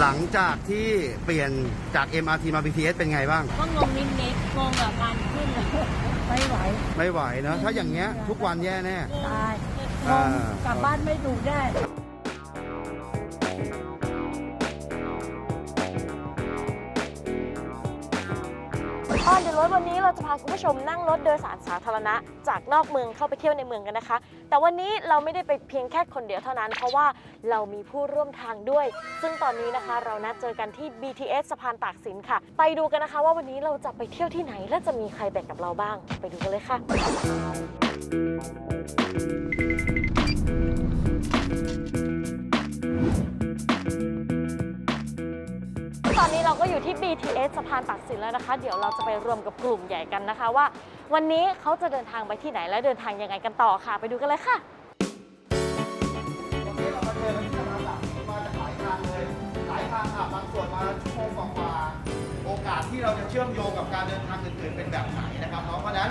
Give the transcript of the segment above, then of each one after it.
หลังจากที่เปลี่ยนจาก MRT มา BTS เป็นไงบ้าง ก็งงนิดนิดๆงงกับการขึ้นอะไม่ไหวไม่ไหวเนอะถ้าอย่างเงี้ยทุกวันแย่แน่ ตายงอ่า งกลับบ้านไม่ดูได้ ออนเดอะรถวันนี้เราจะพาคุณผู้ชมนั่งรถโดยสารสาธารณะ จากนอกเมืองเข้าไปเที่ยวในเมืองกันนะคะ แต่วันนี้เราไม่ได้ไปเพียงแค่คนเดียวเท่านั้น เพราะว่าเรามีผู้ร่วมทางด้วย ซึ่งตอนนี้นะคะเรานัดเจอกันที่ BTS สะพานตากสินค่ะ ไปดูกันนะคะว่าวันนี้เราจะไปเที่ยวที่ไหนและจะมีใครแบ่งกับเราบ้าง ไปดูกันเลยค่ะ อยู่ที่ BTS สะพานตากสินแล้วนะคะ เดี๋ยวเราจะไปรวมกับกลุ่มใหญ่กันนะคะว่า วันนี้เขาจะเดินทางไปที่ไหนและเดินทางยังไงกันต่อค่ะ ไปดูกันเลยค่ะวันนี้เรามาเจอกันที่สนามหลักมาจากหลายทางเลยหลายทางค่ะบางส่วนมาชั่วโมงกว่าๆโอกาสที่เราจะเชื่อมโยงกับการเดินทางอื่นๆเป็นแบบไหนนะครับเนาะเพราะฉะนั้น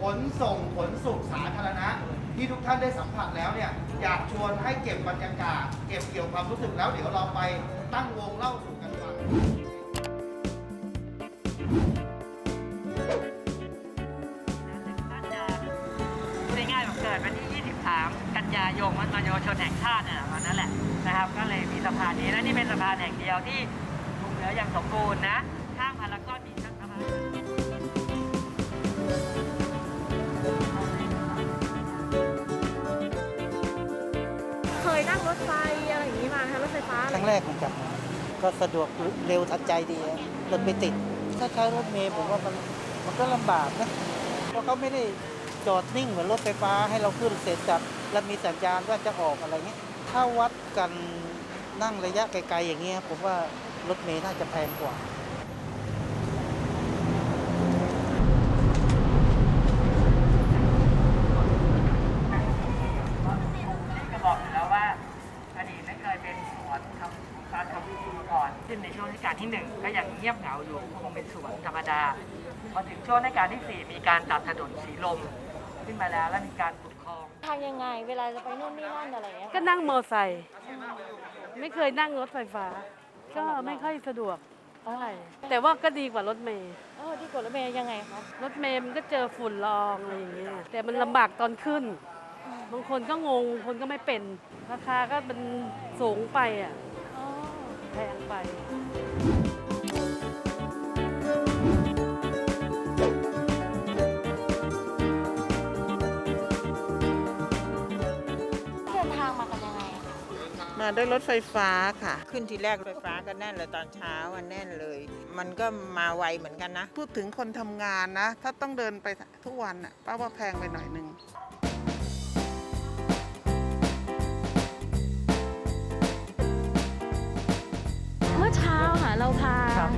ขนส่งขนสุขสาธารณะ ที่ทุกท่านได้สัมผัสแล้วเนี่ยอยากชวนให้เก็บบรรยากาศ เก็บเกี่ยวความรู้สึกแล้วเดี๋ยวเราไปตั้งวงเล่าสู่กันฟัง 3 กันยายนวันวันเยชนแห่งชาติเนี่ะวันนั้นแหละนะครับ ก็เลยมีสะพานนี้และนี่เป็นสะพานแห่งเดียวที่ลุงเหนืออย่างสมบูรณ์นะข้างพารากอนมีทั้งสะพานเคยนั่งรถไฟอะไรอย่างนี้มาไหมคะรถไฟฟ้าครั้งแรกผมกลับมาก็สะดวกเร็วทันใจดีรถไม่ติด ถ้าใช้รถเมล์ผมว่ามันมันก็ลำบากนะเพราะเขาไม่ได้ จอดนิ่งเหมือนรถไฟฟ้าให้เราขึ้นเสร็จจับแล้วมีสัญญาณว่าจะออกอะไรเงี้ยถ้าวัดกันนั่งระยะไกลๆอย่างเงี้ยผมว่ารถเมล์น่าจะแพงกว่านี่ก็บอกอยู่แล้วว่าอดีตไม่เคยเป็นสวนทำการทำพิธีมาก่อนซึ่งในช่วงรัชกาลที่หนึ่งก็ยังเงียบเหงาอยู่คงเป็นสวนธรรมดา พอถึงช่วงรัชกาลที่สี่มีการตัดถนนสีลม ขึ้นมาแล้ว และมีการขุดคลองทางยังไง เวลาจะไปนู่นนี่นั่นอะไรอย่างเงี้ยก็นั่งมอไซค์ไม่เคยนั่งรถไฟฟ้า ก็ไม่ค่อยสะดวกเท่าไหร่แต่ว่าก็ดีกว่ารถเมล์เออที่กดรถเมย์ยังไงคะรถเมล์มันก็เจอฝุ่นละอองอะไรอย่างเงี้ยแต่มันลำบากตอนขึ้น บางคนก็งงบางคนก็ไม่เป็น ราคาก็มันสูงไปอะอ๋อ แพงไป มาด้วยรถไฟฟ้าค่ะ ขึ้นทีแรกรถไฟฟ้าก็แน่นเลยตอนเช้าอะแน่นเลย มันก็มาไวเหมือนกันนะ พูดถึงคนทำงานนะ ถ้าต้องเดินไปทุกวันอะป้าว่าแพงไปหน่อยนึง เมื่อเช้าค่ะเราพา ครับ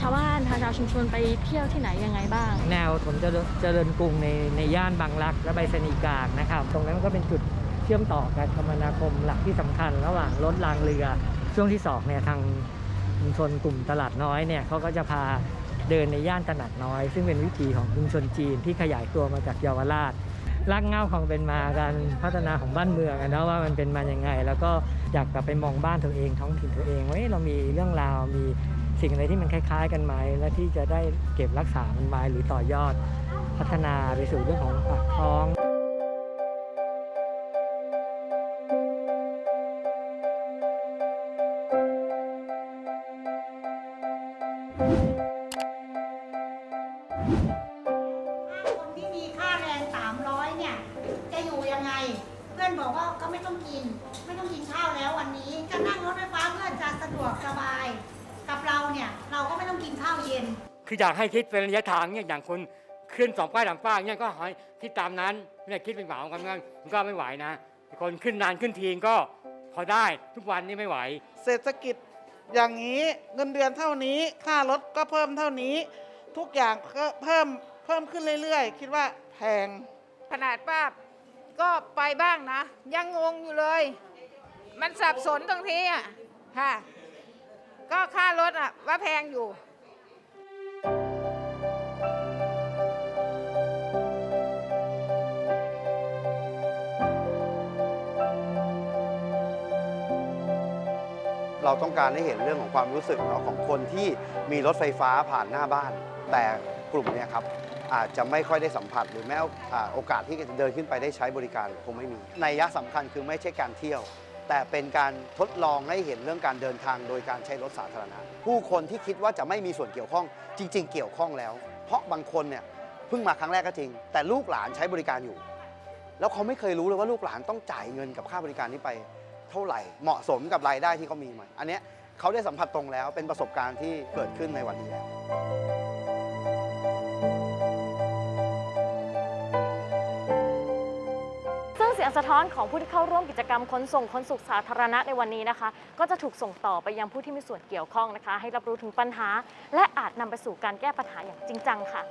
ชาวบ้านพาชาวชุมชนไปเที่ยวที่ไหนยังไงบ้าง แนวผมจะเจริญกรุงในในย่านบางรักและใบสนีย์กลางนะครับ ตรงนั้นก็เป็นจุดเชื่อมต่อการคมนาคมหลักที่สำคัญ ระหว่างรถรางเรือช่วงที่สองเนี่ยทางชุมชนกลุ่มตลาดน้อยเนี่ยเขาก็จะพาเดินในย่านตลาดน้อย ซึ่งเป็นวิถีของชุมชนจีนที่ขยายตัวมาจากเยาวราชรากเง้าของเป็นมาการพัฒนาของบ้านเมืองนะว่ามันเป็นมาอย่างไง แล้วก็อยากกลับไปมองบ้านตัวเองท้องถิ่นตัวเองว่าเอ๊ะเรามีเรื่องราวมีสิ่งอะไรที่มันคล้าย ๆ กันไหมและที่จะได้เก็บรักษามันไว้หรือต่อยอดพัฒนาไปสู่เรื่องของปากท้อง คนที่มีค่าแรง300เนี่ย จะอยู่ยังไง เพื่อนบอกว่าก็ไม่ต้องกิน ไม่ต้องกินข้าวแล้ววันนี้จะนั่งรถไฟฟ้าเพื่อจะสะดวกสบาย กับเราเนี่ยเราก็ไม่ต้องกินข้าวเย็น คืออยากให้คิดเป็นระยะทางเนี่ยอย่างคนขึ้นสองป้ายหลังป้ายเนี่ยก็ให้คิดตามนั้นไม่ได้คิดเป็นเหมากันงั้นมันก็ไม่ไหวนะ คนขึ้นนานขึ้นทีก็พอได้ทุกวันนี่ไม่ไหว เศรษฐกิจอย่างนี้เงินเดือนเท่านี้ ค่ารถก็เพิ่มเท่านี้ ทุกอย่างก็เพิ่มเพิ่มขึ้นเรื่อยๆ คิดว่าแพง ขนาดป้าก็ไปบ้างนะ ยังงงอยู่เลย มันสับสนตรงที่อะค่ะ ก็ค่ารถอะว่าแพงอยู่ เราต้องการให้เห็นเรื่องของความรู้สึกเนาะของคนที่มีรถไฟฟ้าผ่านหน้าบ้าน แต่กลุ่มเนี้ครับอาจจะไม่ค่อยได้สัมผัส หรือแม้โอกาสที่จะเดินขึ้นไปได้ใช้บริการคงไม่มีในยยะสำคัญคือไม่ใช่การเที่ยว แต่เป็นการทดลองให้เห็นเรื่องการเดินทางโดยการใช้รถสาธารณะ ผู้คนที่คิดว่าจะไม่มีส่วนเกี่ยวข้องจริง ๆ เกี่ยวข้องแล้ว เพราะบางคนเนี่ยเพิ่งมาครั้งแรกก็จริง แต่ลูกหลานใช้บริการอยู่ แล้วเขาไม่เคยรู้เลยว่าลูกหลานต้องจ่ายเงินกับค่าบริการนี้ไป เท่าไหร่เหมาะสมกับรายได้ที่เขามีไหมอันเนี้ยเขาได้สัมผัสตรงแล้วเป็นประสบการณ์ที่เกิดขึ้นในวันนี้แล้วซึ่งเสียงสะท้อนของผู้ที่เข้าร่วมกิจกรรมขนส่งขนสุขสาธารณะในวันนี้นะคะ ก็จะถูกส่งต่อไปยังผู้ที่มีส่วนเกี่ยวข้องนะคะ ให้รับรู้ถึงปัญหา และอาจนำไปสู่การแก้ปัญหาอย่างจริงจังค่ะ